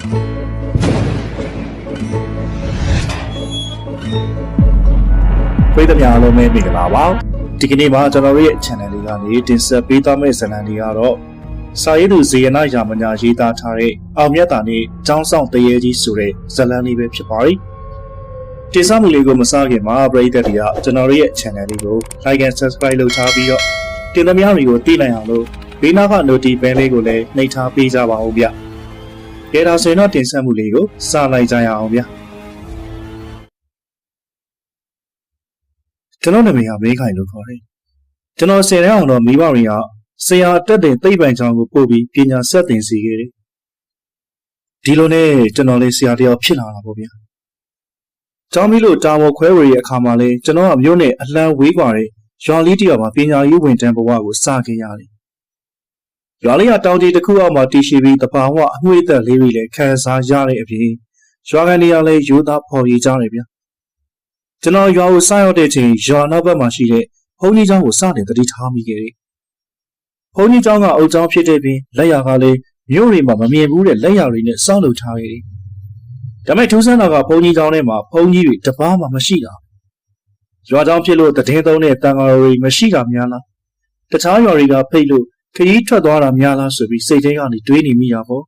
ပရိသတ်များအားလုံးပဲမင်္ဂလာပါဒီကနေ့မှာကျွန်တော်တို့ရဲ့ channel လေးကနေတင်ဆက်ပေးသွားမယ့်ဇာတ်လမ်းလေးကတော့စာရေးသူဇေယနာယာမညာရေးသားထားတဲ့အောင်မြတ်တာနဲ့ចောင်းဆောင်တရေကြီးဆိုတဲ့ဇာတ်လမ်းလေးပဲဖြစ်ပါတယ်တင်ဆက်မှုလေးကိုမစခင်မှာပရိသတ်တွေကကျွန်တော်တို့ရဲ့ channel လေးကို like and subscribe လုပ်ထားပြီးတော့တင်သမျှတွေကိုသိနိုင်အောင်လို့ဘေးနားက notification လေးကိုလည်းနှိပ်ထားပေးကြပါဦးဗျ။ ကဲဒါဆိုရင်တော့တင်ဆက်မှုလေးကိုစလိုက်ကြရအောင်ဗျာကျွန်တော်နာမည်ကမေးခိုင်လို့ခေါ်တယ်ကျွန်တော်ဆယ်တန်းအောင်တော့မိဘတွေကဆရာတက်တဲ့သိပ္ပံကျောင်းကိုပို့ပြီးပညာဆက်သင်စီခဲ့တယ်ဒီလိုနဲ့ကျွန်တော်လေးဆရာတယောက်ဖြစ်လာတာပေါ့ဗျာကျောင်းပြီးလို့တာဝန်ခွဲဝေရဲ့အခါမှာလဲကျွန်တော်ကမြို့နဲ့အလံဝေးပါတယ်ရွာလေးတယောက်မှာပညာရေးဝန်ထမ်းဘဝကိုစခဲ့ရတယ် ရွာလေးကတောင်ကြီးတစ်ခုအောက်မှာတည်ရှိပြီးတဘာဝအငွေ့သက်လေးတွေလည်းခံစားရတဲ့အပြင်ရွာကန်တွေကလည်းယူသားဖော်ရည်ကြတယ်ဗျာ။ကျွန်တော်ရွာကိုစရောက်တဲ့ချိန်ရွာနောက်ဘက်မှာရှိတဲ့ဘုန်းကြီးကျောင်းကိုစတင်တတိထားမိခဲ့တယ်။ဘုန်းကြီးကျောင်းကအုပ်ကျောင်းဖြစ်တဲ့ပြင်လက်ရာကလည်းမြို့တွေမှာမမြင်ဘူးတဲ့လက်ရာတွေနဲ့စောင့်လုပ်ထားခဲ့တယ်။ဒါပေမဲ့ထူးဆန်းတာကဘုန်းကြီးကျောင်းထဲမှာဘုန်းကြီးတွေတပားမှမရှိတာ။ရွာကျောင်းဖြစ်လို့တည်င်းသုံးတဲ့တန်ဃာတော်တွေမရှိတာများလား။တခြားရွာတွေကဖိတ်လို့ ခရီးထွက်သွားတာများလားဆိုပြီးစိတ်ထဲကနေတွေးနေမိတာပေါ့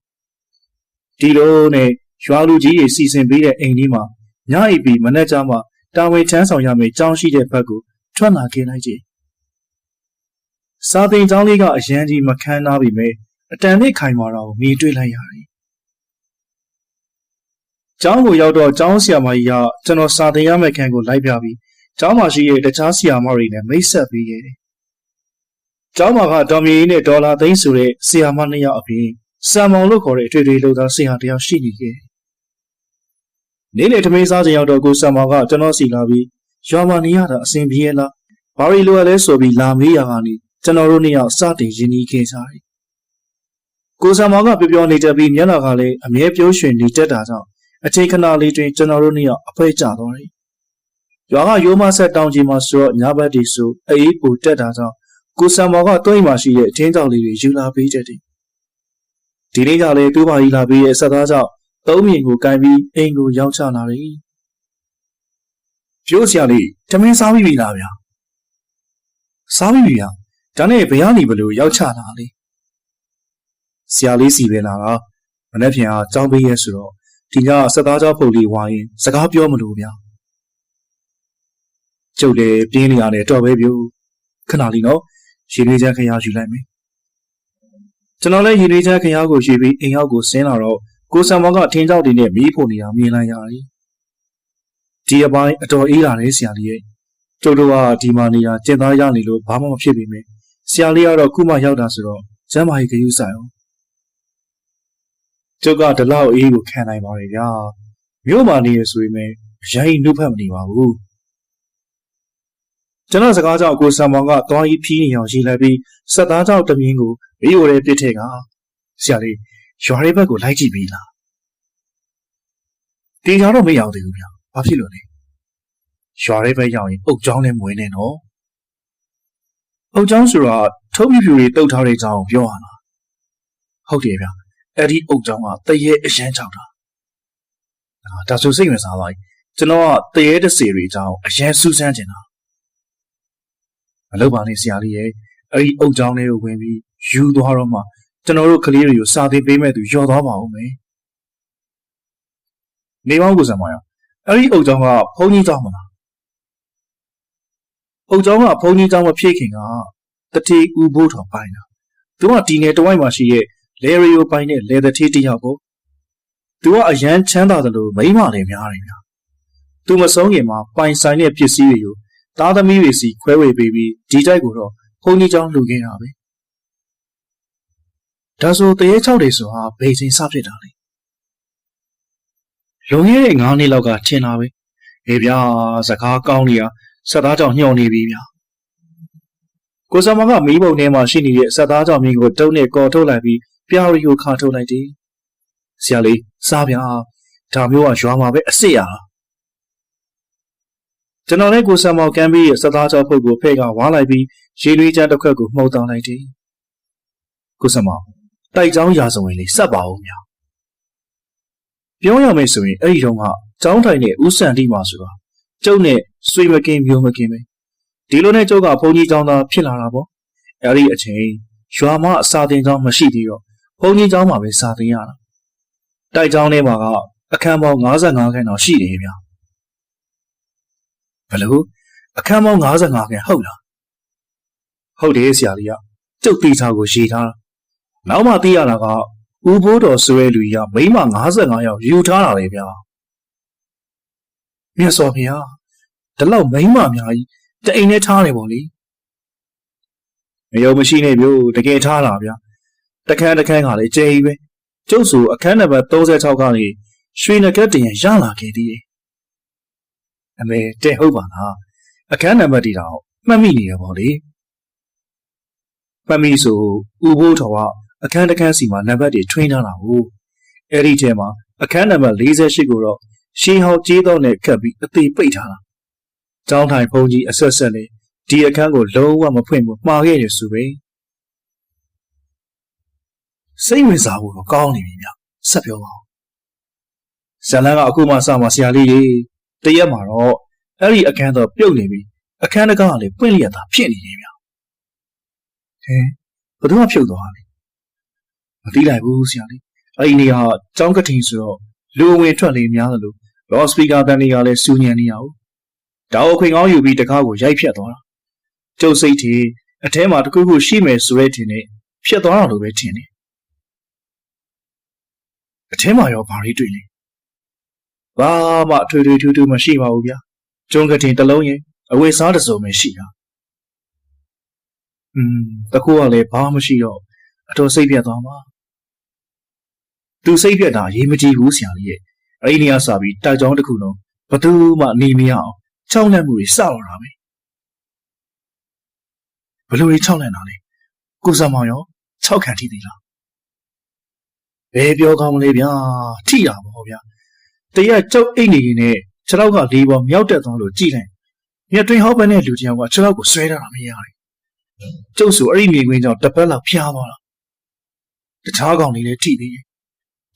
။ဒီလိုနဲ့ရွာလူကြီးတွေစီစဉ်ပေးတဲ့အိမ်ကြီးမှာညအိပ်ပြီးမနေ့ကမှတာဝန်ထမ်းဆောင်ရမယ့်ကြောင်းရှိတဲ့ဘက်ကိုထွက်လာခဲ့လိုက်ကြ။စာသင်ကျောင်းလေးကအရန်ကြီးမခမ်းနားပြီမဲ့အတန်နဲ့ခိုင်မာတာကိုမြင်တွေ့လိုက်ရတယ်။ကျောင်းကိုရောက်တော့ကျောင်းဆရာမကြီးကကျွန်တော်စာသင်ရမယ့်ခန်းကိုလိုက်ပြပြီးကျောင်းမှာရှိတဲ့တခြားဆရာမတွေနဲ့မိတ်ဆက်ပေးခဲ့တယ်။ ကျောင်းမှာကဒေါ်မြေကြီးနဲ့ဒေါ်လာသိန်းဆိုတဲ့ဆရာမနှစ်ယောက်အပြင်စံမောင်လို့ခေါ်တဲ့အထွေထွေလူသားဆရာတယောက်ရှိနေခဲ့တယ်။နေ့လေထမင်းစားချိန်ရောက်တော့ကိုစံမောင်ကကျွန်တော်စီလာပြီးရွာမှာနေရတာအဆင်ပြေရဲ့လား။ဘာရီလိုရလဲဆိုပြီးလာမေးရကနေကျွန်တော်တို့နှစ်ယောက်စတင်ရင်းနှီးခဲ့ကြတယ်။ကိုစံမောင်ကပြောပြောနေတတ်ပြီးမျက်နှာကလည်းအမြဲပြုံးရွှင်နေတတ်တာကြောင့်အချိန်ခဏလေးတွင်ကျွန်တော်တို့နှစ်ယောက်အဖွဲကျသွားတယ်။ရွာကရိုးမဆက်တောင်ကြီးမှာဆိုတော့ညဘက်တီဆိုအေးပူတက်တာကြောင့် ကိုစံမောင်ကတွိမ်မှာရှိတဲ့အထင်းကြောင်လေးတွေယူလာပေးတတ်တယ်။ဒီနေ့ကလည်းသူ့ဘာကြီးလာပေးရဲ့ဆက်သားကြောင့်သုံးမြင်ကိုကန်ပြီးအိမ်ကိုရောက်ချလာတယ်။ပြိုးစရာလေးတမင်းစားပြီးပြီလားဗျာ။စားပြီးပြီဗျာ။ဒါနဲ့ဘယ်ကနေဘလို့ရောက်ချလာလဲ။ဆရာလေးစီပဲလာတာမနေ့ပြန်အားကြောင်းပေးရဲဆိုတော့ဒီညဆက်သားကြောင့်ဖုတ်လေးဝိုင်းရင်စကားပြောမလို့ဗျာ။ကျုပ်လည်းပြင်းနေရတယ်တော့ပဲပြိုးခဏလေးနော် ရေနွေးချမ်းခရယူလိုက်မယ်။ကျွန်တော်လည်းရေနွေးချမ်းခရကိုယူပြီးအိမ်ရောက်ကိုဆင်းလာတော့ကိုစံမောင်ကထင်းကြောက်တွေနဲ့မီးဖို့နေတာမြင်လိုက်ရတယ်။ဒီအပိုင်းအတော်အေးလာတယ်ဆရာလေးရဲ့ကျုပ်တို့ကဒီမှာနေတာကျင်သားရနေလို့ဘာမှမဖြစ်ပေမဲ့ဆရာလေးကတော့ခုမှရောက်တာဆိုတော့ကျမ်းမာရေးကြယူဆိုင်အောင်ကျုပ်ကဒီလောက်အေးကိုခံနိုင်ပါတယ်ဗျာမြို့မှာနေရဆိုရင်လည်းအရင်နှုတ်ဖက်မနေပါဘူး ကျွန်တော်စကားကြောင့်ကိုစံမောင်ကသွားကြီးဖြီးနေအောင်ရေးလိုက်ပြီးစက်သားကြောင့်တမင်းကိုမီးိုရဲပစ်ထည့်ကဆရာလေးရွာရဲဘက်ကိုလိုက်ကြည့်ပြီလားတေချာတော့မရောက်သေးဘူးဗျာဘာဖြစ်လို့လဲရွာရဲဘက်ရောက်ရင်အုတ်ချောင်းနဲ့မွေးနေနော်အုတ်ချောင်းဆိုတာထုံးပြပြူတွေတုတ်ထားတဲ့အကြောင်းပြောရလားဟုတ်တယ်ဗျာအဲ့ဒီအုတ်ချောင်းကတရေအရန်ချောက်တာအာဒါဆိုစိတ်ဝင်စားသွားပြီကျွန်တော်ကတရေတစေတွေအကြောင်းအရန်စူးစမ်းနေတာ မလုပ်ပါနဲ့ဆရာလေးရဲ့အဲ့ဒီအုတ်ချောင်းလေးကိုဝင်ပြီးယူသွားတော့မှကျွန်တော်တို့ကလေးတွေကိုစာသင်ပေးမဲ့သူယော်သွားပါဦးမယ်နေပေါင်းကိုစံမရအဲ့ဒီအုတ်ချောင်းကဘုန်းကြီးကျောင်းမလားအုတ်ချောင်းကဘုန်းကြီးကျောင်းမဖြစ်ခင်ကတတိဦးဘိုးတော်ပိုင်းတာသူကဒီနယ်တဝိုက်မှာရှိတဲ့လေရီယိုပိုင်းနဲ့လေသထေးတယောက်ကိုသူကအရန်ချမ်းသာတယ်လို့မိမလည်းများတယ်ဗျာသူမဆုံးခင်မှာပိုင်ဆိုင်တဲ့ပစ္စည်းတွေကို သားသမီးတွေစီခွဲဝေပေးပြီးဒီတိုက်ကိုတော့ဘုန်းကြီးကျောင်းလှူခဲ့တာပဲဒါဆိုတရေ၆တွေဆိုဟာဘယ်ချိန်စဖြစ်တာလဲလွန်ခဲ့တဲ့9နှစ်လောက်ကထင်တာပဲအေးဗျာစကားကောင်းနေရဆက်သားကြောင့်ညှော်နေပြီဗျာကိုစမကမီးပုံထဲမှာရှိနေတဲ့ဆက်သားကြောင့်မြင်းကိုတုံးနဲ့ကော်ထုတ်လိုက်ပြီးပြာရီကိုခါထုတ်လိုက်တယ်ဆရာလေးစားဗျာဒါမျိုးကရွာမှာပဲအစ်စ်ရတာ ကျွန်တော်လည်းကိုစံမောင်ကမ်းပြီးရဲ့စသားကြောင့်ဖုတ်ကိုဖဲ့ကဝါလိုက်ပြီးရေနွေးချမ်းတစ်ခွက်ကိုမှုတ်တောင်းလိုက်တယ်ကိုစံမောင်တိုက်ချောင်းရာဇဝင်လေးစက်ပါဦးများပြောရမယ်ဆိုရင်အဲ့ဒီတော့ကကျောင်းထိုင်နဲ့ဦးစံတိမှာဆိုတာကျုပ်နဲ့ဆွေမကင်းမျိုးမကင်းပဲဒီလိုနဲ့ကျုပ်ကဘုန်းကြီးကျောင်းသားဖြစ်လာတာပေါ့အဲ့ဒီအချိန်ရွာမအစာတင်ကျောင်းမရှိသေးတော့ဘုန်းကြီးကျောင်းမှာပဲစာသင်ရတာတိုက်ကျောင်းထဲမှာကအခန်းပေါင်း55ခန်းတော့ရှိတယ်ဗျာ ဘလို့အခန်းပေါင်း55ခန်းဟုတ်လားဟုတ်တယ်ဆရာကြီးကကျုပ်တေချာကိုရေးထားတာနောက်မှသိရတာကဦးဘိုးတော်ဆိုတဲ့လူကြီးကမိန်းမ55ယောက်ယူထားတာလေဗျာမြတ်စွာဘုရားဒီလောက်မိန်းမအများကြီးတအိမ်နဲ့ထားနေပေါ့လေမယုံမရှိနေပြို့တကယ်ထားတာဗျာတခန်းတခန်းကလည်းကျဲကြီးပဲကျုပ်ဆိုအခန်းနံပါတ်36ကနေရွှေနဂတ်တင်ရလာခဲ့သေးတယ် အမေတဲ့ဟုတ်ပါလားအခန်းနံပါတ်တီတော့မှတ်မိနေရပါလေမှတ်မိဆိုဦးဘိုးတော်ကအခန်းတစ်ခန်းစီမှာနံပါတ်တွေထွင်းထားတာဟုတ်အဲ့ဒီထဲမှာအခန်းနံပါတ်48ကိုတော့ရှေးဟောင်းကျေးသောနဲ့ကပ်ပြီးအသေးပိတ်ထားတာကျောင်းထိုင်ဘုံကြီးအဆက်ဆက်နဲ့ဒီအခန်းကိုလုံးဝမဖွင့်ဘူးမှားခဲ့ရဆိုပဲစိတ်ဝင်စားဖို့တော့ကောင်းနေပြီဗျဆက်ပြောပါဦးဇလန်ကအခုမှစမှဆရာလေးတွေ တရက်မှာတော့အဲ့ဒီအခန်းတော့ပြုတ်နေပြီအခန်းတကားကလည်းပွင့်လျက်သာဖြစ်နေတယ်ဗျဟဲဘယ်သူမှဖြုတ်သွားလဲမသိလိုက်ဘူးဆရာလေးအဲ့ဒီနေရာကျောင်းကတိဆိုတော့လူဝင်ထွက်လေများသလိုလော့စပီကာတန်တွေကလည်းစူညံနေရအောင်ဒါအခွင့်ကောင်းယူပြီးတကားကိုရိုက်ဖြတ်သွားတာကျုပ်စိတ်ทีအထဲမှာတခုခုရှိမယ်ဆိုတဲ့ထင်နဲ့ဖြတ်သွားတာလိုပဲထင်တယ်အထဲမှာရောဘာတွေတွေ့လဲ ဘာမှထွေထွေထူးထူးမရှိပါဘူးဗျာကျုံကတင်တစ်လုံးရင်အဝေစားတစ်စုံပဲရှိတာอืมတကူကလည်းဘာမှမရှိတော့အတော်စိတ်ပြတ်သွားမှာသူစိတ်ပြတ်တာရေးမကြည့်ဘူးဆရာကြီးရဲ့အဲ့ဒီနေရာစပြီးတိုက်ကြောင်းတစ်ခုလုံးဘသူမှနေမရအောင်ချောင်းလက်မှုတွေစတော့တာပဲဘလို့ကြီးချောင်းလက်တာလဲကိုစမောင်ရော၆ခံထိသေးလားဘယ်ပြောကောင်းမလဲဗျာထိတာပေါ့ဗျာ တရက်ကျုပ်အိတ်နေရင်နဲ့ခြေထောက်ကလေးပေါ်မြောက်တက်သွားလို့ကြည့်လိုက်မြတ်တွင်ဟောက်ပန်းတဲ့လူတယောက်ကခြေထောက်ကိုဆွဲထားတာမရဘူးကျုပ်ဆိုအဲ့ဒီမြေခွင်းကြောင့်တပတ်လောက်ဖျားသွားတာတခြားကောင်တွေလည်းထိသေးတယ်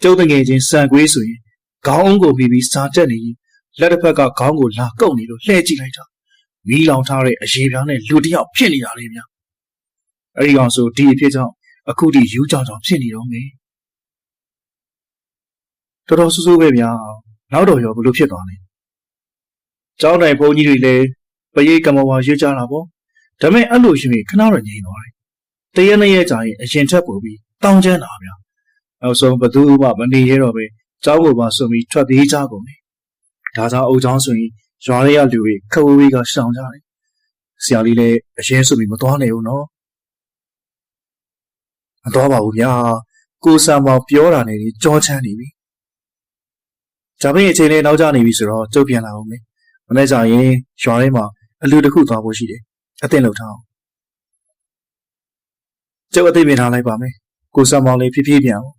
ကျုပ်တငယ်ချင်းစံကွေးဆိုရင်ခေါင်းအုံးကိုပြီးပြီးစားတက်နေရင်လက်တစ်ဖက်ကခေါင်းကိုလာကုတ်နေလို့လှဲကြည့်လိုက်တာမီးလောင်ထားတဲ့အရေပြားနဲ့လူတယောက်ဖြစ်နေတာလေဗျာအဲ့ဒီကောင်ဆိုဒီအဖြစ်ကြောင့်အခုထိယူကြောင်ကြောင်ဖြစ်နေတော့မယ်တော်တော်ဆူဆူပဲဗျာ နောက်တော့ရောဘလို့ဖြစ်သွားလဲကျောင်းတိုင်ဘုန်းကြီးတွေလည်းပရိတ်ကမဝါရွတ်ကြတာပေါ့ဒါပေမဲ့အဲ့လိုရှင်ခဏတော့ငြိမ်သွားတယ်တရက်နှစ်ရက်ကြာရင်အရင်ထက်ပိုပြီးတောင်းကျမ်းတာဗျာနောက်ဆုံးဘသူမှမနေရတော့ပဲကျောင်းကိုပါဆွပြီးထွက်ပြေးကြကုန်တယ်ဒါကြောင့်အုပ်ချောင်းဆိုရင်ရွာတွေကလူတွေခဝေးဝေးကရှောင်ကြတယ်ဆရာလေးလည်းအရင်ဆိုပြီးမသွားနိုင်ဘူးနော်မသွားပါဘူးဗျာကိုစံမောင်ပြောတာနဲ့ကြောချမ်းနေပြီ ဂျာပင်းအချိန်လေးနောက်ကျနေပြီဆိုတော့ကျုပ်ပြန်လာအောင်လေမနေ့ကျရင်ရွာထဲမှာအလူတစ်ခုသွားဖို့ရှိတယ်အသင့်လုပ်ထားအောင်ကျုပ်အသိမြင်ထားလိုက်ပါမယ်ကိုစံမောင်လေးဖြည်းဖြည်းပြန်အောင်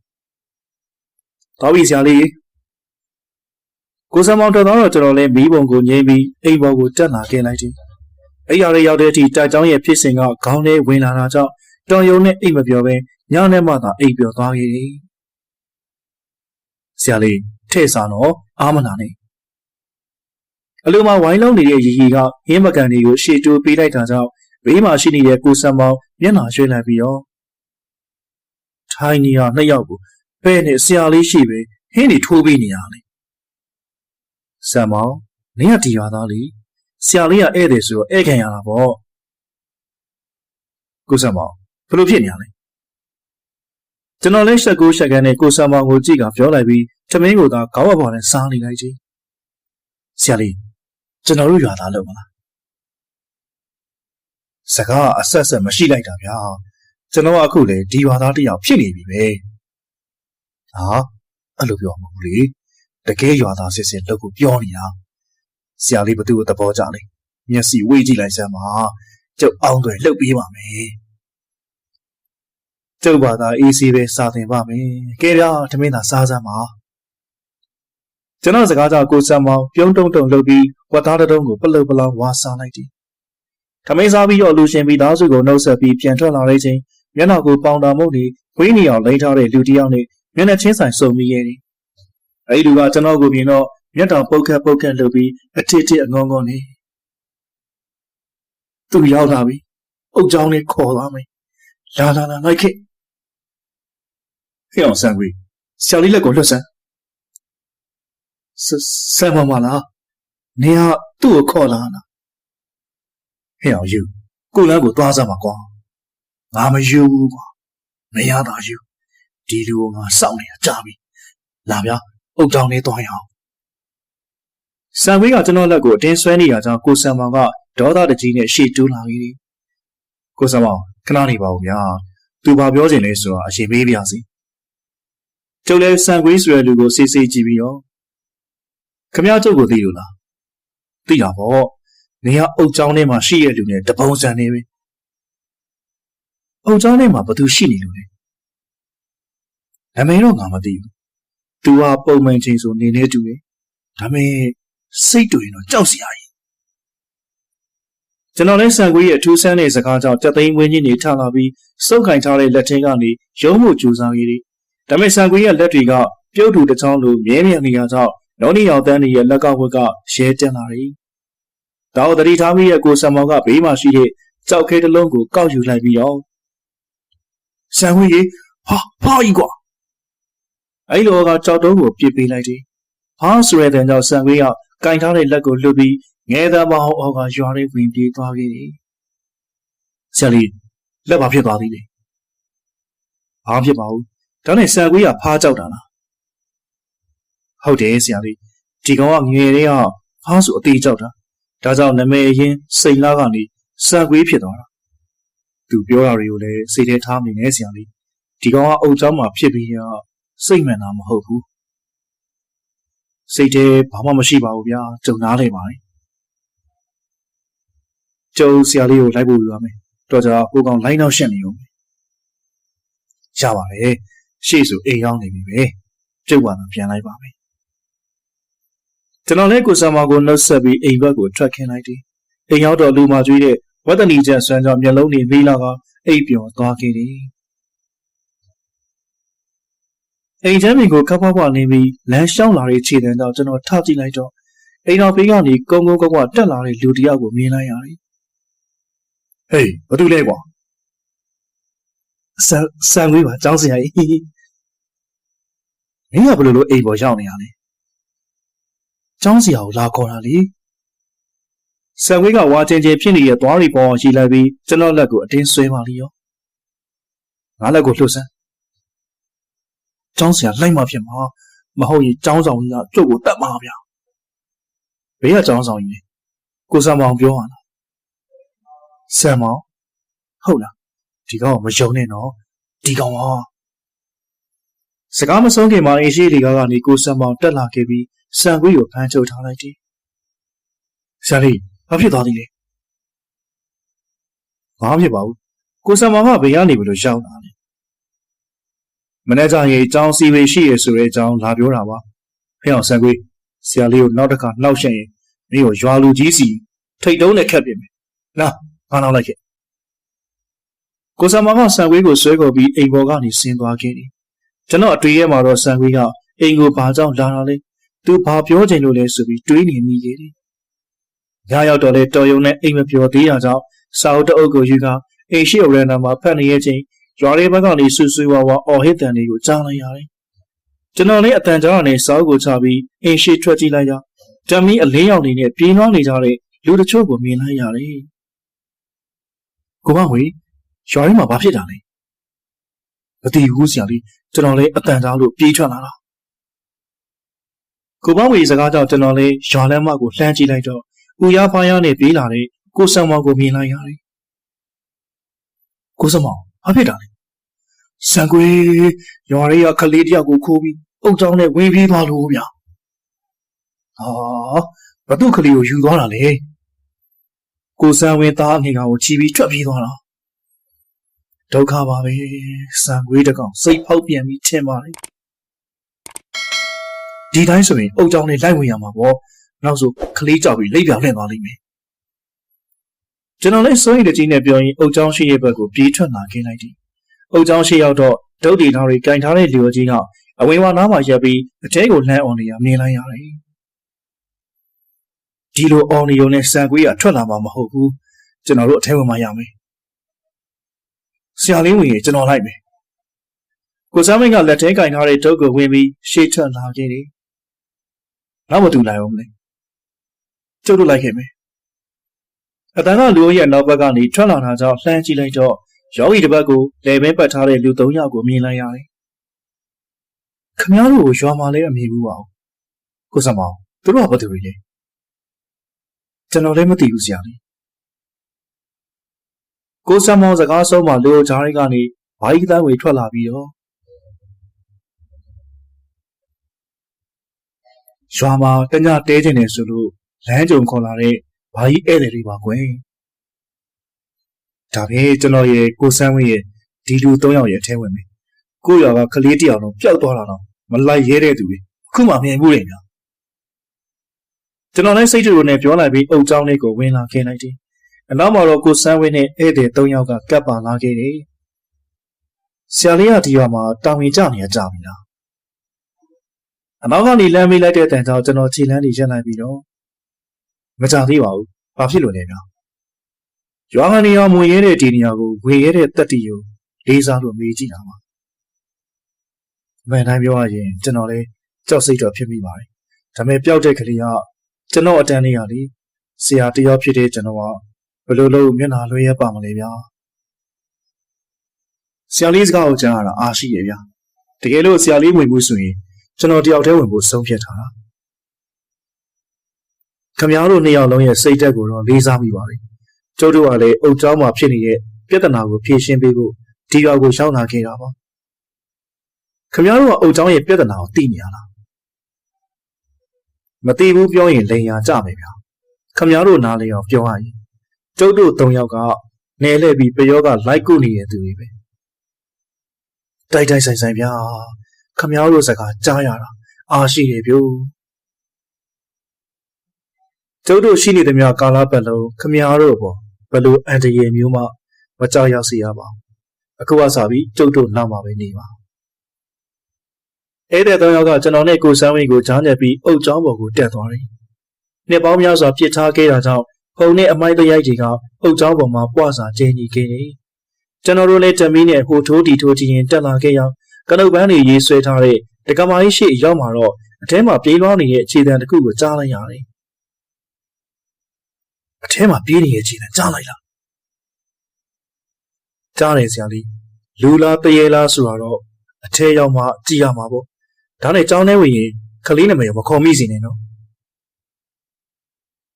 တော်ပြီဆရာလေးကိုစံမောင်တော်တော့ကျွန်တော်လည်းမီးပုံကိုငြိမ်းပြီးအိမ်ပေါ်ကိုတက်လာခဲ့လိုက်တယ်အိမ်ရောက်ရောက်တဲ့အထိတိုက်ကြောင်းရဲ့ဖြစ်စဉ်ကခေါင်းထဲဝင်လာတာကြောင့်တော်ယုံနဲ့အိမ်မပြောဘဲညနဲ့မှသာအိမ်ပြောသွားခဲ့တယ် ဆရာလေးထဲ့စားတော့အာမနာနဲ့အလိုမှာဝိုင်းလုံးနေတဲ့ရီရီကဟင်းမကန်တွေကိုရှေ့တိုးပေးလိုက်တာကြောင့်ဘေးမှာရှိနေတဲ့ကိုစံမောင်မျက်နှာရွှဲလိုက်ပြီးတော့ထိုင်းနေရနှစ်ယောက်ကိုပဲ့နဲ့ဆရာလေးရှိပဲဟင်းတွေထိုးပေးနေရလေစံမောင်နင်းကဒီရွာသားလေဆရာလေးကဧည့်သည်ဆိုတော့ဧည့်ခံရတာပေါ့ကိုစံမောင်ဘလို့ဖြစ်နေရလဲ ကျွန်တော်လည်းရှက်ကိုရှက်ကန်းနဲ့ကိုစံမောင်ကိုကြည့်ကပြောလိုက်ပြီးသမင်းကိုသာခေါင်းပေါ်နဲ့စားနေလိုက်ချင်းဆရာလေးကျွန်တော်တို့ရွာသားလို့မလားစကားအဆက်ဆက်မရှိလိုက်တာဗျာကျွန်တော်အခုလေဒီရွာသားတယောက်ဖြစ်နေပြီပဲဟာအဲ့လိုပြောမှာမဟုတ်လေတကယ်ရွာသားစစ်စစ်လုပ်ကိုပြောနေတာဆရာလေးဘသူ့ကိုသဘောကျလဲမျက်စိဝေးကြည့်လိုက်စမ်းပါကျုပ်အောင်တွေလှုပ်ပေးပါမယ် ကျုပ်ဘာသာအေးဆေးပဲစာသင်ပါမယ်ကဲဗျာထမင်းသာစားစမ်းပါကျွန်တော်စကားကြောင့်ကိုစံမောင်ပြုံးတုံတုံလှုပ်ပြီးဝတ်သားတုံးကိုပလုတ်ပလောင်ဝါစားလိုက်တယ်ထမင်းစားပြီးတော့လူရှင်ပြီးသားစုကိုနှုတ်ဆက်ပြီးပြန်ထွက်လာတဲ့ချိန်မျက်နှာကိုပေါင်တာမုတ်နေခွေးနေအောင်လိမ့်ထားတဲ့လူတစ်ယောက်နဲ့မျက်နှာချင်းဆိုင်စုံမိရဲ့တယ်အဲဒီလူကကျွန်တော်ကိုမြင်တော့မျက်တောင်ပုတ်ခတ်ပုတ်ခတ်လုပ်ပြီးအထစ်ထစ်အငုံငုံနေသူရောက်လာပြီအုတ်ချောင်းလေးခေါ်သွားမယ်လာလာလာလိုက်ခဲ့ ဟဲ့အောင်ဆန်ကွေဆရာလေးလက်ကိုလွတ်ဆန်းဆမ်မမလားနေကသူ့ကိုခေါ်လာလားဟဲ့အောင်ယူကိုလန်းကိုသွားစမ်းပါကွာငါမယူဘူးကွာမရတာယူဒီလူကငါစောင့်နေတာကြာပြီလာဗျာအုတ်တောင်းလေးသွားရအောင်ဆန်ဝေးကကျွန်တော်လက်ကိုအတင်းဆွဲနေတာကြောင့်ကိုဆန်မောင်ကဒေါသတကြီးနဲ့ရှေ့တိုးလာပြီကိုဆန်မောင်ခဏနေပါဦးဗျာသူဘာပြောချင်လဲဆိုတာအရင်မေးပြစီ ကျုပ်လည်းဆန်ခွေးဆိုတဲ့လူကိုစေးစေးကြည့်ပြီးတော့ခမရကျုပ်ကိုသိလို့လားသိတာပေါ့နေကအုတ်ချောင်းထဲမှာရှိရတဲ့လူနဲ့တပုံစံနေပဲအုတ်ချောင်းထဲမှာဘသူရှိနေလို့လဲနာမည်တော့ငါမသိဘူးသူကပုံမှန်ချင်းဆိုနေနေတူတယ်ဒါပေမဲ့စိတ်တူရင်တော့ကြောက်စရာကြီးကျွန်တော်လည်းဆန်ခွေးရဲ့အထူးဆန်းတဲ့စကားကြောင့်တက်သိန်းဝင်းကြီးနေထလာပြီးစုပ်ကင်ထားတဲ့လက်ထင်းကနေရုံးမှုကြိုးစားရည် ဒါပေမဲ့ဆန်ခွေးရဲ့လက်တွေကပြုတ်တူတစ်ချောင်းလိုမြဲမြံနေရကြောင့်နောနီယောက်တန်းရဲ့လက်ကဝက်ကရဲတက်လာတယ်။ဒါကိုတတိထားမိရဲ့ကိုဆံမောင်ကဘေးမှာရှိတဲ့ကြောက်ခဲတစ်လုံးကိုကောက်ယူလိုက်ပြီးတော့ဆန်ခွေးကြီးဟာဟာကြီးကွာအဲ့လိုကကြောက်တုံးကိုပြစ်ပေးလိုက်တယ်။ဟာဆိုရတဲ့ကြောင့်ဆန်ခွေးကကင်ထားတဲ့လက်ကိုလွတ်ပြီးငဲသားပေါင်းအောက်ကရွာလေးဝင်ပြေးသွားခဲ့တယ်။ဆရာလေးလက်ပါဖြစ်သွားသေးတယ်။ဘာဖြစ်ပါဘူး။ ဒါနဲ့ဆန်ခွေးကဖားကြောက်တာလား။ဟုတ်တယ်ဆရာလေးဒီကောင်ကငယ်လေးကဖားဆိုအသေးကြောက်တာ။ဒါကြောင့်နမဲရင်စိန်လားကနေဆန်ခွေးဖြစ်သွားတာ။သူပြောတာတွေကိုလည်းစိတ်ထဲထားနေနေဆရာလေးဒီကောင်ကအုတ်ချောင်းမှာဖြစ်ပြီးတော့စိတ်မှန်တာမဟုတ်ဘူးစိတ်ထဲဘာမှမရှိပါဘူးဗျာကြုံနားလေပါလေကျုံဆရာလေးကိုလိုက်ဖို့ပြောရမယ်တော့ကြကိုကောင်လိုင်းနောက်ရှက်နေဦးရပါတယ် ရှေ့ဆိုအိမ်ရောက်နေပြီပဲကျုပ်ကတော့ပြန်လိုက်ပါမယ်ကျွန်တော်လည်းကိုဆာမာကိုနှုတ်ဆက်ပြီးအိမ်ဘက်ကိုထွက်ခင်းလိုက်တယ်အိမ်ရောက်တော့လူမကျွေးတဲ့ဝတ်တနီချက်ဆွမ်းကြောင့်မျက်လုံးတွေလေးလာကအိပ်ပျော်သွားခဲ့တယ်အိမ်ချမ်းမီကိုခပ်ဖွားဖွားနေပြီးလမ်းလျှောက်လာတဲ့ခြေတန်းကြောင့်ကျွန်တော်ထကြည့်လိုက်တော့အိမ်တော်ဘေးကနေကုန်းကုန်းကွာကွာတက်လာတဲ့လူတစ်ယောက်ကိုမြင်လိုက်ရတယ်။ဟေးဘာတူလဲကွာ။ ဆန်ဆန်လေးပါចောင်းစရာကြီး။မင်းကဘယ်လိုလုပ်အိမ်ပေါ်ရောက်နေရလဲ။ចောင်းစရာကိုလာခေါ်တာလေ။ဆန်ဝေးကဝါချင်းချင်းဖြစ်နေတဲ့သွားရီပေါ်ရှိလိုက်ပြီးကျွန်တော်လက်ကိုအတင်းဆွဲပါလိရော။ငါလက်ကိုလှုပ်ဆန်းကျောင်းဆရာလိုက်မှဖြစ်မှာမဟုတ်ရင်ကျောင်းဆောင်ကြီးကကျုပ်ကိုတတ်မှာဗျာဘေးကကျောင်းဆောင်ကြီးလေကိုစံမောင်ပြောရလားဆံမောင်ဟုတ်လား ဒီကောင်မယုံနဲ့နော်ဒီကောင်ကစကားမဆုံးခင်မှာအင်းရှိလီကကနေကိုစံမောင်တက်လာခဲ့ပြီးစံခွေးကိုဖမ်းချုပ်ထားလိုက်တယ်ဆရာလေးဘာဖြစ်သွားသေးလဲဘာဖြစ်ပါဘူးကိုစံမောင်ကဘေးကနေပြီးတော့ရောက်လာတယ်မနေ့ကရေအကြောင်းစီဝေရှိရဆိုတဲ့အကြောင်းလာပြောတာပါဖះအောင်ဆန်ခွေးဆရာလေးကိုနောက်တစ်ခါနှောက်ရှက်ရင်မင်းကိုရွာလူကြီးစီထိတ်တုံးနဲ့ခတ်ပြမယ်လာငါနောက်လိုက်ခဲ့ ကိုစမကဆန်ခွေးကိုဆွဲခေါ်ပြီးအိမ်ပေါ်ကနေဆင်းသွားခဲ့တယ်ကျွန်တော်အတွေ့ရမှာတော့ဆန်ခွေးကအိမ်ကိုဘာကြောင့်လာတာလဲသူဘာပြောချင်လို့လဲဆိုပြီးတွေးနေမိခဲ့တယ်ညရောက်တော့လေတော်ယုံနဲ့အိမ်မပြောသေးတာကြောင့်စာအုပ်တအုပ်ကိုယူကအိမ်ရှိရတဲ့နာမှာဖတ်နေရဲ့ချင်းရွာလေးဘက်ကနေဆူဆူဝါဝါအော်ဟစ်တန်လေးကိုကြားလိုက်ရတယ်။ကျွန်တော်လည်းအတန်ကြားကနေစောက်ကိုချပြီးအင်းရှိထွက်ကြည့်လိုက်ရ။တမီးအလေးယောက်နေနဲ့ပြေးနှွားနေကြတဲ့လူတချို့ကိုမြင်လိုက်ရတယ်။ကိုမဝေ ရွာထဲမှာဘာဖြစ်တာလဲ။မသိဘူးဆရာလေးကျွန်တော်လည်းအတန်ကြားလို့ပြေးထွက်လာတာ။ကိုမဝေစကားကြောင့်ကျွန်တော်လည်းရွာလမ်းမကိုလှမ်းကြည့်လိုက်တော့ဦးရဖားရနဲ့ပြေးလာတဲ့ကိုဆံမောင်ကိုမြင်လိုက်ရတယ်။ကိုဆံမောင်ဘာဖြစ်တာလဲစံကွေရွာလေးကကလေးတယောက်ကိုခိုးပြီးအုတ်တောင်းနဲ့ဝေးပြေးသွားလို့ဗျာဟာဘသူကလေးကိုယူသွားတာလေကိုစံဝင်သားအငယ်ကောင်ကိုချီပြီးထွက်ပြေးသွားတာ ဒုက္ခပါပဲစံကွေးတကောင်စိတ်ဖောက်ပြန်ပြီးထင်ပါလေဒီတိုင်းဆိုရင်အုတ်ကြောင်းနဲ့လိုက်ဝင်ရမှာပေါ့နောက်ဆိုကလေးကြောက်ပြီးလိပ်ပြောင်လှည့်သွားလိမ့်မယ်ကျွန်တော်လည်းစိုးရိမ်တဲ့ကြီးနဲ့ပြောရင်အုတ်ချောင်းရှိရဲ့ဘက်ကိုပြေးထွက်လာခဲ့လိုက်သည်။အုတ်ချောင်းရှိရောက်တော့ဒုတ်တီထောင်တွေကင်ထားတဲ့လူကြီးကအဝင်ဝါနားမှာရပ်ပြီးအထဲကိုလှမ်းအောင်နေရမြင်လိုက်ရတယ်ဒီလိုအော်နီယိုနဲ့စံကွေးကထွက်လာမှာမဟုတ်ဘူးကျွန်တော်တို့အထဲဝင်မှရမယ် ဆရာလေးဝင်ရင်ကျွန်တော်လိုက်မယ်ကိုစမ်းမင်းကလက်ထဲကင်ထားတဲ့တုပ်ကိုဝင်ပြီးရှေ့ထွက်လာခဲ့တယ်နောက်မတူလိုက်အောင်မလဲကျုပ်တို့လိုက်ခဲ့မယ်အတန်းကလူအုပ်ရဲ့နောက်ဘက်ကနေထွက်လာတာကြောင့်လှမ်းကြည့်လိုက်တော့ယောဂီတစ်ပတ်ကိုလေဘဲပတ်ထားတဲ့လူ၃ယောက်ကိုမြင်လိုက်ရတယ်ခမည်းတော်ကိုရွာမှာလည်းအမြင်ဘူးပါဘူးကိုစမောင်သူတို့ကဘာတူလဲကျွန်တော်လည်းမသိဘူးဆရာလေး ကိုစမောင်စကားဆုံးမှလူကြားရိတ်ကနေဘာကြီးတန်းဝေထွက်လာပြီးတော့ရွာမှာတညတဲကျင်နေဆိုလို့လမ်းကြုံခေါ်လာတဲ့ဘာကြီးဧည့်သည်တွေပါကွယ်ဒါပဲကျွန်တော်ရဲ့ကိုစန်းဝင်းရဲ့ဒီလူ၃ယောက်ရဲ့အထဲဝင်ပြီကိုရွာကကလေးတယောက်လုံးပျောက်သွားတာတော့မလိုက်ရဲတဲ့သူတွေအခုမှမြင်မှုတွေများကျွန်တော်လည်းစိတ်တူနဲ့ပြောလိုက်ပြီးအုပ်ချောင်းလေးကိုဝင်လာခဲ့လိုက်တယ် အနောက်မှာတော့ကိုစန်းဝင်းနဲ့ဧည့်သည်၃ယောက်ကကပ်ပါလာခဲ့တယ်ဆရာလေးကဒီရွာမှာတာဝန်ကျနေရကြပြီလားအနောက်ကနေလမ်းမေးလိုက်တဲ့တန်ကြောင့်ကျွန်တော်ခြေလမ်းတွေရက်လိုက်ပြီးတော့မကြသေးပါဘူးဘာဖြစ်လို့လဲဗျာရွာကနေအောင်ဝင်ရဲတဲ့ဒီနေရာကိုဝင်ရဲတဲ့တက်တီကိုလေးစားလို့မေးကြည့်တာပါအမှန်တိုင်းပြောရရင်ကျွန်တော်လည်းကြောက်စိတ်တော့ဖြစ်မိပါတယ်ဒါပေမဲ့ပျောက်တဲ့ကလေးကကျွန်တော်အတန်းလေးရလေဆရာတယောက်ဖြစ်တဲ့ကျွန်တော်က ဘယ်လိုလုပ်မျက်နှာလွှဲရပါမလဲဗျာဆရာလေးစကားကိုကြားရတာအားရှိရဲ့ဗျာတကယ်လို့ဆရာလေးဝင်မှုဆိုရင်ကျွန်တော်တယောက်တည်းဝင်ဖို့ဆုံးဖြတ်ထားတာခမည်းတော်နှစ်ယောက်လုံးရဲ့စိတ်သက်ကိုတော့လေးစားမိပါတယ်ကျုပ်တို့ကလည်းအုတ်ကျောင်းမှာဖြစ်နေတဲ့ပြဿနာကိုဖြေရှင်းပေးဖို့ဒီရွာကိုရှောင်းလာခဲ့တာပါခမည်းတော်ကအုတ်ကျောင်းရဲ့ပြဿနာကိုသိနေရလားမသိဘူးပြောရင်လိန်ညာကြမယ်ဗျာခမည်းတော်နားလေအောင်ပြောရရင် ကျုပ်တို့၃ယောက်ကနယ်လှည့်ပြီးပယောကလိုက်ကုနေတဲ့သူတွေပဲတိုက်တိုက်ဆိုင်ဆိုင်ဗျာခမည်းတော်စကားကြားရတာအားရှိတယ်ဗျို့ကျုပ်တို့ရှိနေသမျှကာလပတ်လုံးခမည်းတော်ပေါ့ဘယ်လိုအန်တရယ်မျိုးမှမကြောက်ရောက်စေရပါဘူးအခုကစားပြီးကျုပ်တို့နောက်မှာပဲနေပါအဲ့တဲ့တော့ယောက်ကကျွန်တော်နဲ့ကိုစန်းဝင်းကိုကြားညက်ပြီးအုတ်ချောင်းပေါ်ကိုတက်သွားတယ်နှစ်ပေါင်းများစွာပြစ်ထားခဲ့တာကြောင့် ဖုံနဲ့အမိုက်တရိုက်တွေကအုတ်ချောင်းပေါ်မှာပွားစာကျင်းကြီးခဲ့တယ်ကျွန်တော်တို့လည်းတမီးနဲ့ဟိုထိုးတီထိုးကြည့်ရင်တက်လာခဲ့ရောကနုတ်ပန်းတွေရေးဆွဲထားတဲ့တက္ကမကြီးရှိရောက်မှာတော့အထဲမှာပြေးလွှားနေတဲ့အခြေခံတစ်ခုကိုကြားလိုက်ရတယ်အထဲမှာပြေးနေတဲ့ခြေနဲ့ကြားလိုက်လားကြားတယ်ဆရာလေးလူလားတရေလားဆိုတော့အထဲရောက်မှကြည့်ရမှာပေါ့ဒါနဲ့ကြောင်းထဲဝင်ရင်ခလေးနာမည်မခေါ်မိစေနဲ့နော်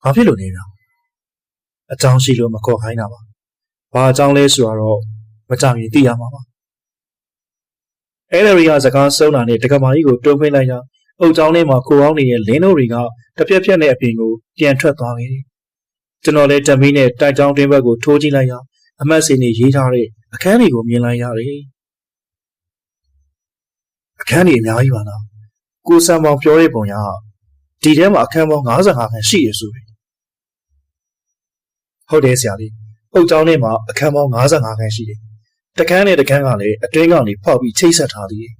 ဘာဖြစ်လို့လဲဗျာ အကြောင်းရှိလို့မခေါ်ခိုင်းတာပါဘာအကြောင်းလဲဆိုတော့မကြမီသိရမှာပါအဲ့ဒီကစကားစုံတာနဲ့တက္ကမကြီးကိုတွန်းခွင်းလိုက်ကြအုတ်ကြောင်းထဲမှာကိုအောင်နေတဲ့လင်းတို့တွေကတပြက်ပြက်နဲ့အပြင်ကိုပြန်ထွက်သွားခဲ့တယ်ကျွန်တော်လည်းတမီးနဲ့တိုက်ကြောင်းတွင်းဘက်ကိုထိုးကြည့်လိုက်ရအမတ်စင်တွေရေးထားတဲ့အခန်းတွေကိုမြင်လိုက်ရတယ်အခန်းတွေအများကြီးပါနော်ကိုစံပေါင်ပြောတဲ့ပုံရဒီထဲမှာအခန်းပေါင်း55ခန်းရှိရဆိုပြီ ဟုတ်တယ်ဆရာလေးအုတ်ကြောင်းထဲမှာအခန်းပေါင်း55ခန်းရှိတယ်တခန်းနဲ့တခန်းကလည်းအတွင်းကနေဖောက်ပြီးချိတ်ဆက်ထားသေးတယ်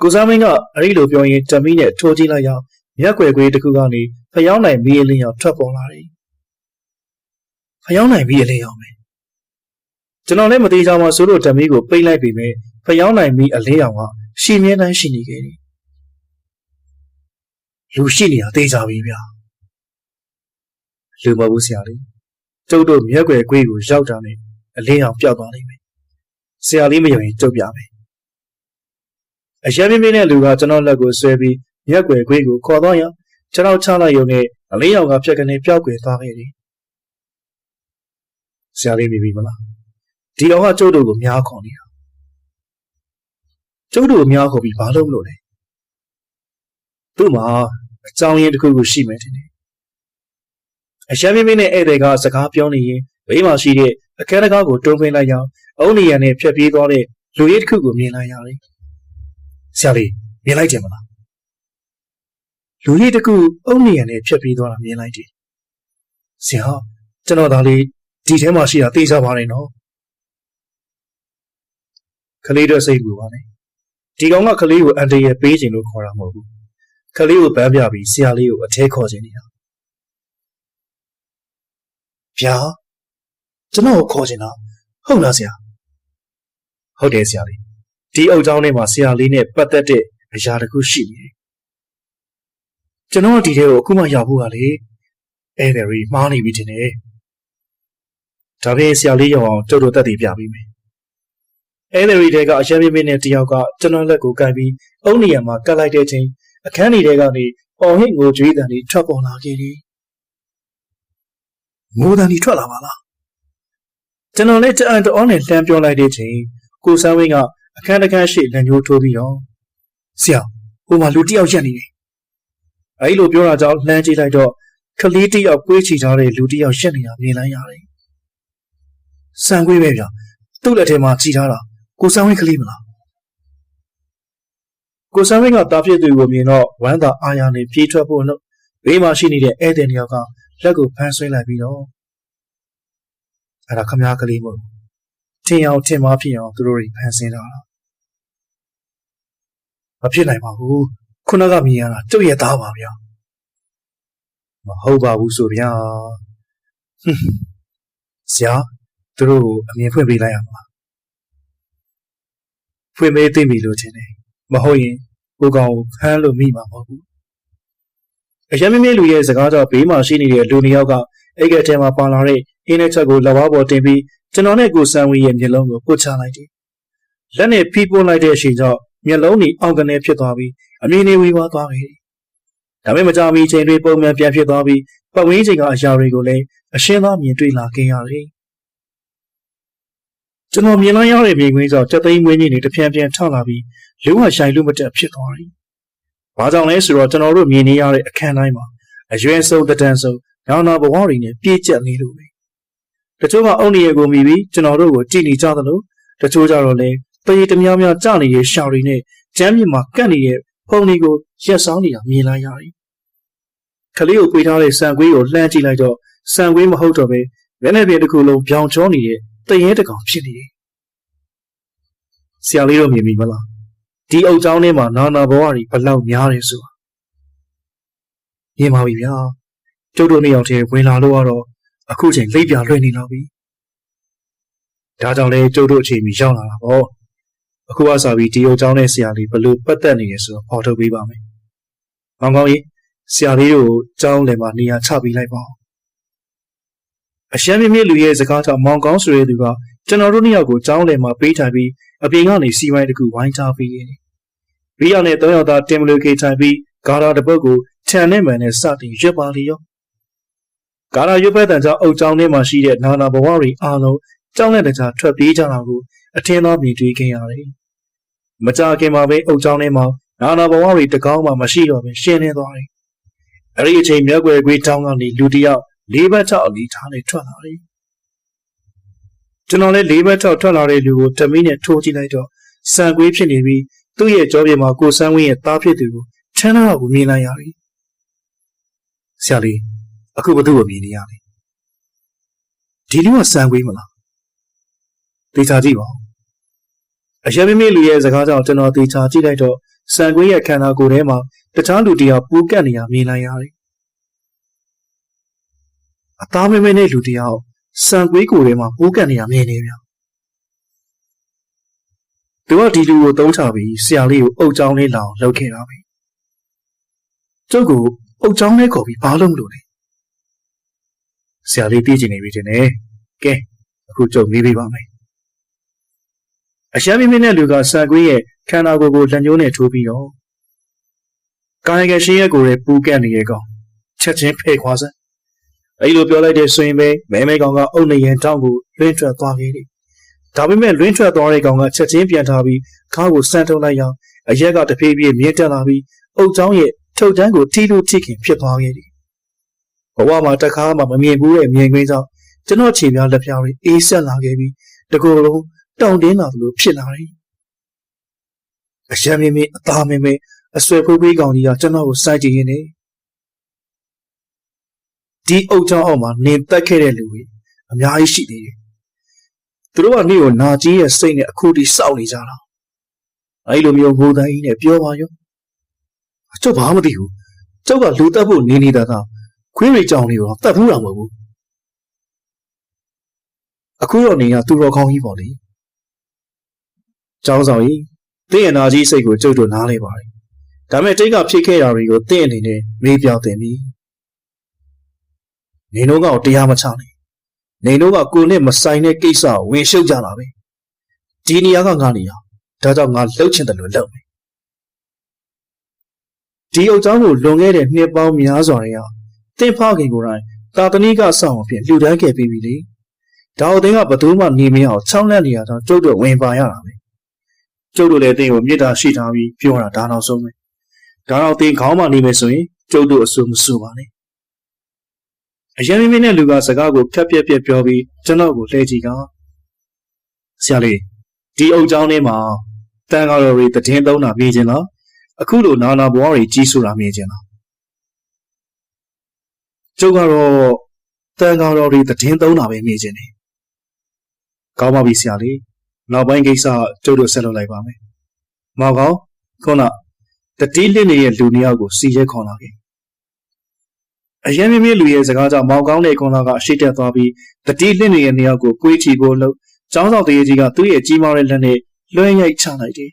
ကိုစားမင်းကအဲ့ဒီလိုပြောရင်တမီးနဲ့ထိုးကြည့်လိုက်ရမျက်ွယ်ခွေးတစ်ခုကနေဖျောင်းနိုင်မီးအလင်းရောက်ထွက်ပေါ်လာတယ်ဖျောင်းနိုင်မီးအလင်းရောက်မယ်ကျွန်တော်လည်းမသေးကြမှာဆိုလို့တမီးကိုပိတ်လိုက်ပြီမဲ့ဖျောင်းနိုင်မီးအလင်းရောက်ကရှီမြဲတမ်းရှိနေခဲ့တယ်လူရှိနေတာသိကြပြီဗျာ လူမဟုတ်ဆရာလေးကျုပ်တို့မျက်ွယ်ခွေးကိုရောက်တာနဲ့အလင်းအောင်ပျောက်သွားလိမ့်မယ်ဆရာလေးမယုံရင်ကျုပ်ပြမယ်အရမ်းမင်းမင်းနဲ့လူကကျွန်တော်လက်ကိုဆွဲပြီးရက်ွယ်ခွေးကိုခေါ်တော့ရကျွန်တော်ချလိုက်ရုံနဲ့အလေးရောင်ကဖြက်ကနေပျောက်ကွယ်သွားခဲ့တယ်ဆရာလေးမိပြီမလားဒီအောင်ကကျုပ်တို့ကိုများခေါ်နေတာကျုပ်တို့ကိုများခေါ်ပြီးဘာလုပ်မလို့လဲသူ့မှာအကြောင်းရင်းတစ်ခုခုရှိမယ်ထင်တယ် အရမ်းမင်းမင်းနဲ့ဧည့်သည်ကစကားပြောနေရင်ဘေးမှာရှိတဲ့အခန်းတကားကိုတွန်းပိလိုက်ကြောင်းအုံးနေရနဲ့ဖြတ်ပြေးသွားတဲ့လူရည်တစ်ခုကိုမြင်လိုက်ရတယ်ဆရာလေးမြင်လိုက်တယ်မလားလူကြီးတကူအုံနေရနဲ့ဖြတ်ပြီးသွားတာမြင်လိုက်တယ်။ဆရာကျွန်တော်ဒါလေးဒီထဲမှာရှိတာသိကြပါနဲ့နော်။ခလေးတို့စိတ်ပူပါနဲ့ဒီကောင်ကကလေးကိုအန်တရယ်ပေးခြင်းလို့ခေါ်တာမဟုတ်ဘူးကလေးကိုပန်းပြပြီးဆရာလေးကိုအထဲခေါ်ခြင်းနေတာ ဗျာကျွန်တော်ကိုခေါ်ခြင်းတာဟုတ်လားဆရာဟုတ်တယ်ဆရာလေးဒီအုပ်ချောင်းထဲမှာဆရာလေးနဲ့ပတ်သက်တဲ့အရာတစ်ခုရှိနေတယ်ကျွန်တော်ဒီထဲကိုအခုမှရောက်ဖို့ကလေအဲ့ဒါရီမှားနေပြီတင်တယ်ဒါပေမဲ့ဆရာလေးရောက်အောင်ကျုပ်တို့တက်တည်ပြပေးမယ်အဲလ်ရီတဲကအရမ်းပြင်းပြင်းနဲ့တယောက်ကကျွန်တော်လက်ကိုကန်ပြီးအုံးနေရမှာကတ်လိုက်တဲ့ချိန်အခန်းကြီးထဲကနေအော်ဟစ်ငိုကြွေးတန်တွေထွက်ပေါ်လာခဲ့တယ်။ ငိုတန်တွေထွက်လာပါလား။ကျွန်တော်လည်းတအံတအောနဲ့လှမ်းပြောလိုက်တဲ့ချိန်ကိုဆန်းဝင်းကအခန်းတစ်ခန်းရှိလက်ညှိုးထိုးပြီးတော့ဆရာဟိုမှာလူတစ်ယောက်ရက်နေတယ်။အဲဒီလိုပြောတာကြောင့်လှမ်းကြည့်လိုက်တော့ကလေးတစ်ယောက်ကွေးချီထားတဲ့လူတစ်ယောက်ရက်နေတာမြင်လိုက်ရတယ်။ဆန်ကွေးပဲဗျ။သူ့လက်ထဲမှာချီထားတာကိုဆန်းဝင်းကလေးမလားကိုဆန်းဝင်းကတာဖြစ်သူကိုမြင်တော့ဝမ်းသာအာရနဲ့ပြေးထွက်ဖို့လို့ဘေးမှာရှိနေတဲ့ဧည့်သည်တယောက်က လက်ကိုဖမ်းဆွဲလိုက်ပြီးတော့အဲ့ဒါခမားကလေးမို့ထင်အောင်ထင်မှားဖြစ်အောင်သူတို့တွေဖမ်းဆင်းတာမဖြစ်နိုင်ပါဘူးခုနကမြင်ရတာကျုပ်ရဲ့သားပါဗျာမဟုတ်ပါဘူးဆိုဗျာဆရာသူတို့ကိုအမြင်ဖွင့်ပေးလိုက်ရမှာဖွင့်ပေးသိပြီလို့ထင်တယ်မဟုတ်ရင်ကိုကောင်ကိုဖမ်းလို့မိမှာမဟုတ်ဘူး အရင်မမေလူရဲ့စကားကြောင့်ဘေးမှာရှိနေတဲ့လူနှစ်ယောက်ကအဲ့ကဲထဲမှာပါလာတဲ့အင်းနဲ့ချက်ကိုလက်ဝါးပေါ်တင်ပြီးကျွန်တော်နဲ့ကိုဆန်ဝီရဲ့မျက်လုံးကိုပုတ်ချလိုက်တယ်လက်နဲ့ဖိပွန်းလိုက်တဲ့အချိန်ကျတော့မျက်လုံးကြီးအောင်ကနေဖြစ်သွားပြီးအမြင်တွေဝေဝါးသွားခဲ့တယ်ဒါပေမဲ့မကြမီချိန်တွေပုံမှန်ပြန်ဖြစ်သွားပြီးပတ်ဝန်းကျင်ကအရာတွေကိုလည်းအရှင်းသားမြင်တွေ့လာခဲ့ရတယ်ကျွန်တော်မြင်လိုက်ရတဲ့မြင်ကွင်းကြောင့်တက်သိမ်းမွေးကြီးတွေတဖြန်းဖြန်းထောက်လာပြီးလူဟာရှိုင်လူမတက်ဖြစ်သွားတယ်။ ဘာကြောင့်လဲဆိုတော့ကျွန်တော်တို့မြင်နေရတဲ့အခန်းတိုင်းမှာအရွယ်ဆုံးတန်ဆုံးနောင်နာဘဝတွေနဲ့ပြည့်ကျက်နေလို့ပဲ။တချို့ကအုံနေရကိုမြည်ပြီးကျွန်တော်တို့ကိုကြည်နေကြသလိုတချို့ကြတော့လည်းပရိတများများကြနေတဲ့ရှောင်တွေနဲ့ကျမ်းမြင့်မှာကတ်နေတဲ့ဖုန်တွေကိုရက်ဆောင်နေတာမြင်လိုက်ရတယ်။ခလေးကိုပြေးထားတဲ့ဆန်ကွေးကိုလှမ်းကြည့်လိုက်တော့ဆန်ကွေးမဟုတ်တော့ပဲမျက်နှာပြင်တစ်ခုလုံးပြောင်ချောနေတဲ့တရေတကောင်ဖြစ်နေတယ်။ဆရာလေးတို့မြင်ပြီမလား။ ဒီအုပ်ချောင်းထဲမှာနာနာဘဝတွေဘလောက်များတယ်ဆိုတာ။မြင်ပါပြီဗျာ။ကျုပ်တို့နှစ်ယောက်တည်းဝင်လာလို့ကတော့အခုချိန်လိပ်ပြလွှင့်နေတော့ပြီ။ဒါကြောင့်လေကျုပ်တို့အချိန်မီရောက်လာတာပေါ့။အခုအစားပြီးဒီအုပ်ချောင်းနဲ့ဆရာလေးဘလို့ပတ်သက်နေရဆိုတော့ပေါ်ထုတ်ပေးပါမယ်။ကောင်းကောင်းကြီးဆရာလေးတို့ကျောင်းလယ်မှာနေရာချပေးလိုက်ပါဦးအရှမ်းမြင့်မြင့်လူရဲ့စကားကြောင့်မောင်ကောင်းဆိုတဲ့သူက ကျွန်တော်တို့နှစ်ယောက်ကိုကြောင်းလယ်မှာပေးထိုင်ပြီးအပြင်ကနေစီမိုင်းတစ်ခုဝိုင်းချပေးရတယ်။ဘီယာနဲ့သုံးယောက်သားတင်မလူကေထိုင်ပြီးဂါရာတစ်ပုတ်ကိုခြံနဲ့မှန်နဲ့စတင်ရွက်ပါလေရော။ဂါရာရွက်ဖက်တန်ကြောင့်အုတ်ကြောင်းထဲမှာရှိတဲ့နာနာဘဝတွေအားလုံးကြောင်းနဲ့တခြားထွက်ပြေးကြတာကိုအထင်သာမြင်တွေ့ခဲ့ရတယ်။မကြခင်မှာပဲအုတ်ကြောင်းထဲမှာနာနာဘဝတွေတကောင်းမှမရှိတော့ဘဲရှင်းနေသွားတယ်။အဲဒီအချိန်မြက်ွယ်ခွေးတောင်းကနေလူတစ်ယောက်လေးဘက်ချောက်အလီထားနဲ့ထွက်လာတယ်။ ကျွန်တော်လည်းလေးဘက်ချောက်ထွက်လာတဲ့လူကိုတမီးနဲ့ထိုးကြည့်လိုက်တော့စံကွေးဖြစ်နေပြီးသူ့ရဲ့ကြောပြင်မှာကိုဆန်းဝင်းရဲ့သားဖြစ်သူကိုထမ်းတော့ကိုမြင်လိုက်ရတယ်။ဆရာလေးအခုဘသူ့ကိုမြင်နေရလဲ။ဒီလူကစံကွေးမလား။တေချာကြည့်ပါဦး။အရမမေလူရဲ့စကားကြောင့်ကျွန်တော်တေချာကြည့်လိုက်တော့စံကွေးရဲ့ခန္ဓာကိုယ်ထဲမှာတခြားလူတယောက်ပူကတ်နေရမြင်လိုက်ရတယ်အသားမဲမဲနဲ့လူတယောက် စံကွေးကိုယ်ထဲမှာပိုးကန်နေရမြင်နေဗျာသူကဒီလူကိုတုံးချပြီးဆရာလေးကိုအုတ်ချောင်းလေးလောင်လှုပ်ခဲ့တာပဲကျုပ်ကိုအုတ်ချောင်းလေးခေါ်ပြီးဘာလို့မလို့လဲဆရာလေးပြေးချင်နေပြီတင်တယ်ကဲအခုကျုပ်မေးပေးပါမယ်အရှမ်းမင်းမင်းနဲ့လူကစံကွေးရဲ့ခန္ဓာကိုယ်ကိုလက်ညှိုးနဲ့ထိုးပြီးတော့ကာယကရှင်ရဲ့ကိုယ်ရဲ့ပူကန့်နေတဲ့ကောင်ချက်ချင်းဖဲ့ခွာစမ်း အဲ့လိုပြောလိုက်တဲ့ဆိုရင်ပဲမဲမဲကောင်ကအုတ်နေရင်တောင်းကိုလွင့်ထွက်သွားခဲ့တယ်။ဒါပေမဲ့လွင့်ထွက်သွားတဲ့ကောင်ကချက်ချင်းပြန်ထားပြီးခါကိုစမ်းထုတ်လိုက်အောင်အရက်ကတဖြည်းဖြည်းမြင့်တက်လာပြီးအုတ်ချောင်းရဲ့ထုတ်တန်းကိုထိလို့ထိခင်ဖြစ်သွားခဲ့တယ်။ဘဝမှာတခါမှမမြင်ဘူးတဲ့မြင်ကွင်းကြောင့်ကျွန်တော်ခြေပြားလက်ပြားတွေအေးဆက်လာခဲ့ပြီးတကူလုံးတောင့်တင်းလာသလိုဖြစ်လာတယ်။အရှမ်းမင်းမင်းအသားမင်းမင်းအဆွဲဖွေးဖွေးကောင်ကြီးကကျွန်တော်ကိုစိုက်ကြည့်ရင်းနေ ဒီအုတ်ချောင်းအောက်မှာနင်တက်ခဲ့တဲ့လူတွေအများကြီးရှိသေးတယ်။သူတို့ကနေ့ကိုနာကြီးရဲ့စိတ်နဲ့အခုထိစောင့်နေကြတာအဲ့လိုမျိုးငိုတိုင်းနဲ့ပြောပါရောကျုပ်ဘာမှမသိဘူးကျုပ်ကလူတက်ဖို့နေနေတာသာခွေးရိကြောင်လေးတော့တတ်ဘူးတာမဟုတ်ဘူးအခုတော့နေရသူတော်ကောင်းကြီးပေါ့လေကျောင်းဆောင်ကြီးတင့်အနာကြီးစိတ်ကိုကျုပ်တို့နားလဲပါတယ်ဒါမဲ့တိတ်ကဖြစ်ခဲ့တာတွေကိုတင့်အနေနဲ့မေးပြောတင်ပြီ နေတော့ကတရားမချနိုင်နေတော့ကကိုနဲ့မဆိုင်တဲ့ကိစ္စကိုဝင်ရှုပ်ကြတာပဲဒီနေရာကငါနေရဒါကြောင့်ငါလှုပ်ချင်တယ်လို့လှုပ်မယ်ဒီအုပ်ချောင်းကိုလွန်ခဲ့တဲ့နှစ်ပေါင်းများစွာတွေကတင့်ဖခင်ကိုယ်တိုင်တာတနီးကစောင့်အဖြစ်လှူဒန်းခဲ့ပြီးပြီလေဒါအသင်းကဘသူမှနေမရအောင်ချောင်းလက်နေရတော့ကျုပ်တို့ဝင်ပါရတာပဲကျုပ်တို့လည်းတင်းကိုမေတ္တာရှိထားပြီးပြောတာဒါနောက်ဆုံးပဲဒါတော့တင်းခေါင်းမနေမယ်ဆိုရင်ကျုပ်တို့အဆူမဆူပါနဲ့ အရင်မင်းနဲ့လူကစကားကိုဖြတ်ပြက်ပြက်ပြောပြီးကျွန်တော်ကိုလှည့်ကြည့်ကဆရာလေးဒီအုပ်ချောင်းထဲမှာတန်ကားတော်တွေတည်င်းသုံးတာမြင်ခြင်းလားအခုလိုနာနာဘွားတွေကြီးဆိုတာမြင်ခြင်းလားကျုပ်ကတော့တန်ကားတော်တွေတည်င်းသုံးတာပဲမြင်ခြင်းတယ်ကောင်းပါပြီဆရာလေးနောက်ပိုင်းကိစ္စကျုပ်တို့ဆက်လုပ်လိုက်ပါမယ်မောင်ကောင်ခုနတတိလစ်နေတဲ့လူနှစ်ယောက်ကိုစီရဲခေါ်လာခဲ့ အရင်မြင့်လူရဲ့စကားကြောင့်မောင်ကောင်းတဲ့ခွန်လာကအရှိတက်သွားပြီးတတိလစ်နေတဲ့နှစ်ယောက်ကိုပွေးချီဖို့လို့ကျောင်းဆောင်တရေကြီးကသူ့ရဲ့ကြီးမားတဲ့လက်နဲ့လွှဲရိုက်ချလိုက်တယ်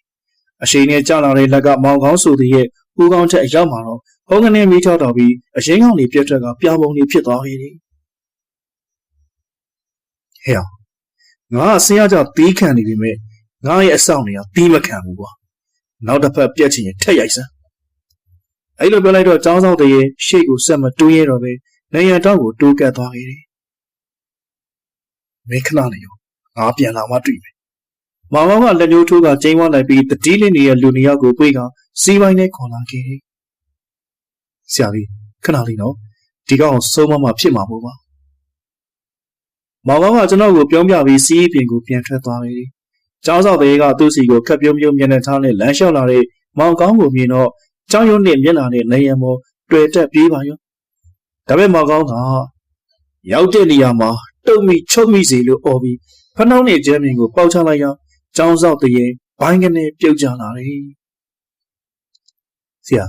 အရှိန်နဲ့ကျလာတဲ့လက်ကမောင်ကောင်းဆိုတဲ့ရဲ့ဦးကောင်းချက်အရောက်မှာတော့ဘုံကနေမိချောက်တော်ပြီးအရင်ကောင်လေးပြတ်ထွက်ကပြောင်းပုံလေးဖြစ်သွားခဲ့တယ်ဟဲ့ငါဆရာကြောင့်တီးခံနေပြီမဲ့ငါရဲ့အဆောင်တွေကတီးမခံဘူးကွာနောက်တစ်ဖက်ပြက်ချင်ရင်ထက်ရိုက်စမ်း အဲ့လိုပြောလိုက်တော့ចောင်းဆောင်တရေရှေ့ကိုဆက်မတိုးရဲတော့ပဲနေရတော့ကိုတိုးကပ်သွားခဲ့တယ်မေခဏနေရောငါပြန်လာမှတွေ့မယ်မောင်မောင်ကလက်ညှိုးထိုးကကျင်းဝလိုက်ပြီးတတိလေးနေတဲ့လူနှစ်ယောက်ကိုပြေးကစီးပိုင်းနဲ့ခေါ်လာခဲ့တယ်ဆရာကြီးခဏလေးနော်ဒီကောင်ဆုံးမမဖြစ်မှာပေါ့ပါမောင်မောင်ကကျွန်တော်ကိုပြောပြပြီးစီးပြင်ကိုပြန်ထွက်သွားတယ်။ကျောင်းဆောင်တဲ့ကသူ့စီကိုခက်ပြုံးပြုံးမျက်နှာထားနဲ့လမ်းလျှောက်လာတဲ့မောင်ကောင်းကိုမြင်တော့ ကျောင်းရုံးနဲ့မျက်နှာနဲ့နေရံပေါ်တွေ့တက်ပြေးပါရော။ဒါပေမဲ့မောင်ကောင်းကရောက်တဲ့နေရာမှာတုံမိချုပ်မိစီလို့អော်ပြီးဖနှောင်းနဲ့ကျမ်းမြင်ကိုပေါက်ချလိုက်ရောကျောင်းဆောင်တရေဘိုင်းကနေပြုတ်ကျလာတယ်။ဆရာ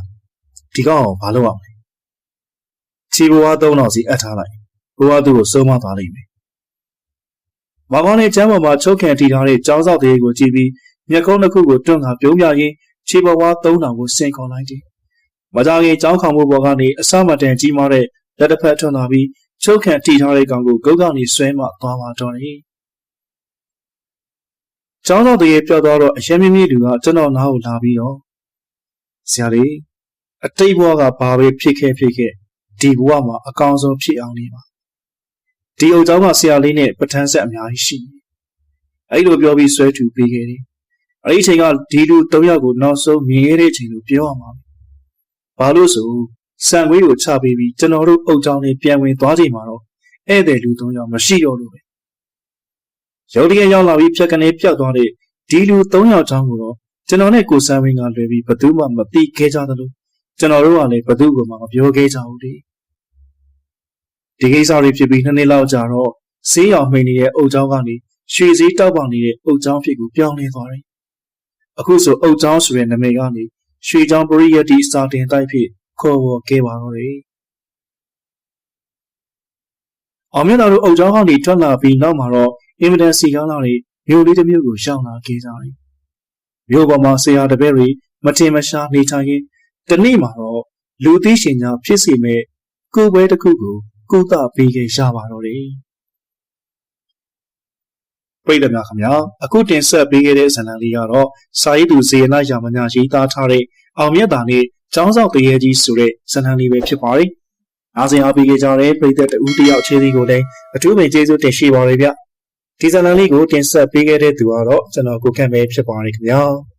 ဒီကောင်ဘာလုပ်အောင်လဲ။ချီဘွားသုံးတော်စီအပ်ထားလိုက်။ဘွားသူ့ကိုစိုးမသွားလိမ့်မယ်။မောင်ကောင်းနဲ့ကျမ်းပေါ်မှာချုပ်ခံတီထားတဲ့ကျောင်းဆောင်တရေကိုကြည့်ပြီးမျက်ခုံးတစ်ခုကိုတွန့်ခါပြုံးပြရင်း ချီဘွားသုံးတော်ကိုဆင်ခေါ်လိုက်တယ်။မကြခင်ကျောင်းခေါင်မှုပေါ်ကနေအစမတန်ကြီးမားတဲ့လက်တစ်ဖက်ထွန်းလာပြီးချုပ်ခံတီထားတဲ့ကောင်ကိုဂုတ်ကနေဆွဲမှသွားပါတော့တယ်။ကျောင်းတော်တရေပြောက်သွားတော့အရင်မြင့်မြင့်လူကကျွန်တော်နားကိုလာပြီးတော့ဆရာလေးအတိတ်ဘဝကဘာပဲဖြစ်ခဲ့ဖြစ်ခဲ့ဒီဘဝမှာအကောင်ဆုံးဖြစ်အောင်နေပါဒီအုပ်ကျောင်းကဆရာလေးနဲ့ပဋ္ဌာန်းဆက်အများကြီးရှိတယ်အဲ့လိုပြောပြီးဆွဲထူပေးခဲ့တယ် အဲ့ဒီအချိန်ကဒီလူ၃ယောက်ကိုနောက်ဆုံးမြင်ရတဲ့အချိန်ကိုပြောရမှာဘာလို့ဆိုစံခွေးကိုချပေးပြီးကျွန်တော်တို့အုပ်ကျောင်းလေးပြန်ဝင်သွားချိန်မှာတော့ဧည့်သည်လူ၃ယောက်မရှိတော့လို့ပဲရုတ်တရက်ရောက်လာပြီးဖြတ်ကနေပြောက်သွားတဲ့ဒီလူ၃ယောက်ချောင်းကိုတော့ကျွန်တော်နဲ့ကိုစံဝင်းကလွယ်ပြီးဘသူမှမသိခဲ့ကြသလိုကျွန်တော်တို့ကလည်းဘသူကမှမပြောခဲ့ကြဘူးလေဒီကိစ္စတွေဖြစ်ပြီးနှစ်နှစ်လောက်ကြာတော့ဆေးရောင်မှိန်နေတဲ့အုပ်ချောင်းကနေရွှေစည်းတောက်ပေါင်နေတဲ့အုပ်ချောင်းဖြစ်ကိုပြောင်းလဲသွားတယ် အခုဆိုအုပ်ချောင်းဆိုတဲ့နာမည်ကနေရွှေချောင်းပရိယတိစာတင်တိုက်ဖြစ်ခေါ်ဝေါ်ခဲ့ပါတော့တယ်အောင်မြတ်တော်တို့အုပ်ချောင်းကနေထွက်လာပြီးနောက်မှာတော့အင်မတန်စီကားလာတဲ့မြို့လေးတစ်မြို့ကိုရှောင်လာခဲ့ကြတယ်။မြို့ပေါ်မှာဆရာတပည့်တွေမတင်မရှားနေထိုင်ရင်တနေ့မှာတော့လူသိရှင်ညာဖြစ်စီမဲ့ကိုပွဲတစ်ခုကိုကုသပေးခဲ့ရပါတော့တယ်။ ပြည်သူများခင်ဗျာအခုတင်ဆက်ပေးခဲ့တဲ့ဇာတ်လမ်းလေးကတော့စာရေးသူဇေယနာယာမညာရေးသားထားတဲ့အောင်မြတ်တာနဲ့ကျောင်းဆောင်တရေကြီးဆိုတဲ့ဇာတ်လမ်းလေးပဲဖြစ်ပါတယ်။အားစင်အားပေးခဲ့ကြတဲ့ပြည်သက်တဦးတယောက်ချင်းစီကိုလည်းအထူးပင်ကျေးဇူးတင်ရှိပါရစေဗျ။ဒီဇာတ်လမ်းလေးကိုတင်ဆက်ပေးခဲ့တဲ့သူကတော့ကျွန်တော်ကိုကန့်ပဲဖြစ်ပါတယ်ခင်ဗျာ။